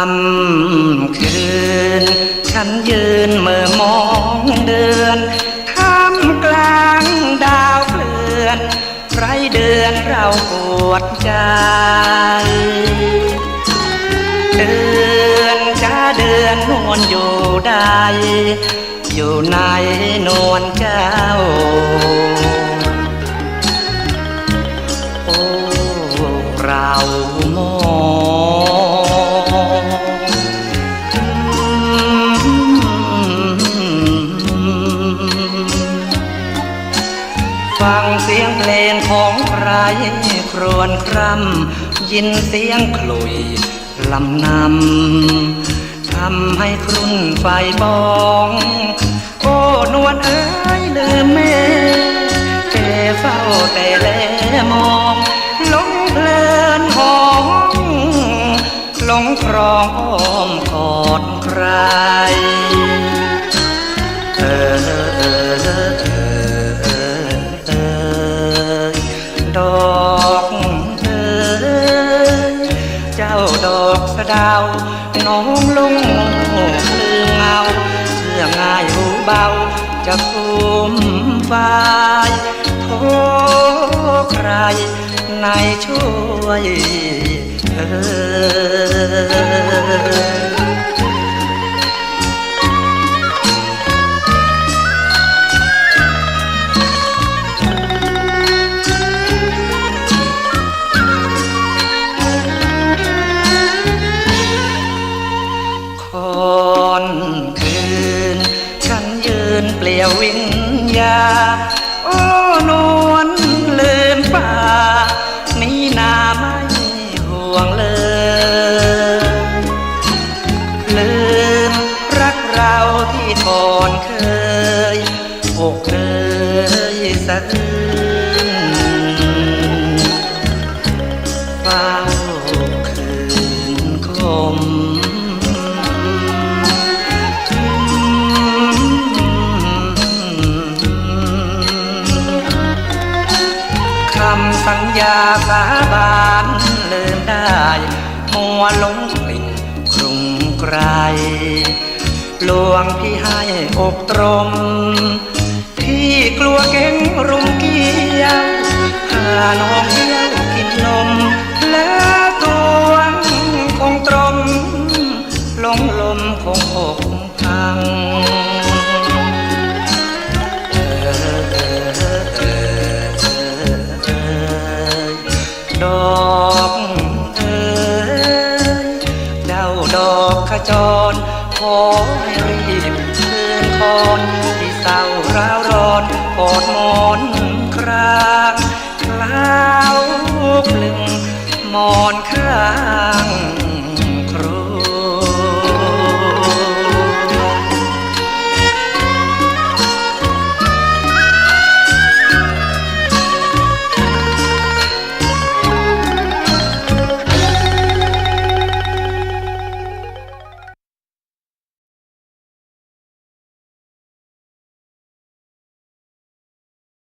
ค่ำคืน ฉันยืนเมื่อมองเดือนท่ามกลางดาวเกลื่อนไรเดือนเราปวดใจ เดือนจะเดือนนวลอยู่ใด อยู่ในนวลเจ้า ฟังเสียงเพลงของใครครวญคร่ำยินเสียงขลุยลำนำทำให้ครุ่นไฟบอง โอ้นวลเอ้ยลืมแม่แต่เฝ้าแต่แลมองหลงเพลินหองหลงครองอ้อมกอดใคร ดาวน้องลุงลือเงาเสื่อง่ายหูเบา จะคุมบายโทใครในช่วยเออ นคืน ฉันยืนเปลี่ยววิญญา โอ้นวลลืมป่า นี่นาไม่ห่วงเลยลืมรักเราที่ก่อนเคยอกเคยสะอื้นเฝ้า สัญญาสาบานลืมได้ มัวหลงกลิ่นกรุงไกรลวงพี่ให้อกตรม พี่กลัวเก่งรุมเกี้ยวหาน้องเกี้ยวกินนม แล้วตัวคงตรม ลงลมคงอก ขจร ขอให้รีบคืนคอนที่เศร้าร้าวร้อนกอดหมอนครางคล้าวปลึงหมอนคา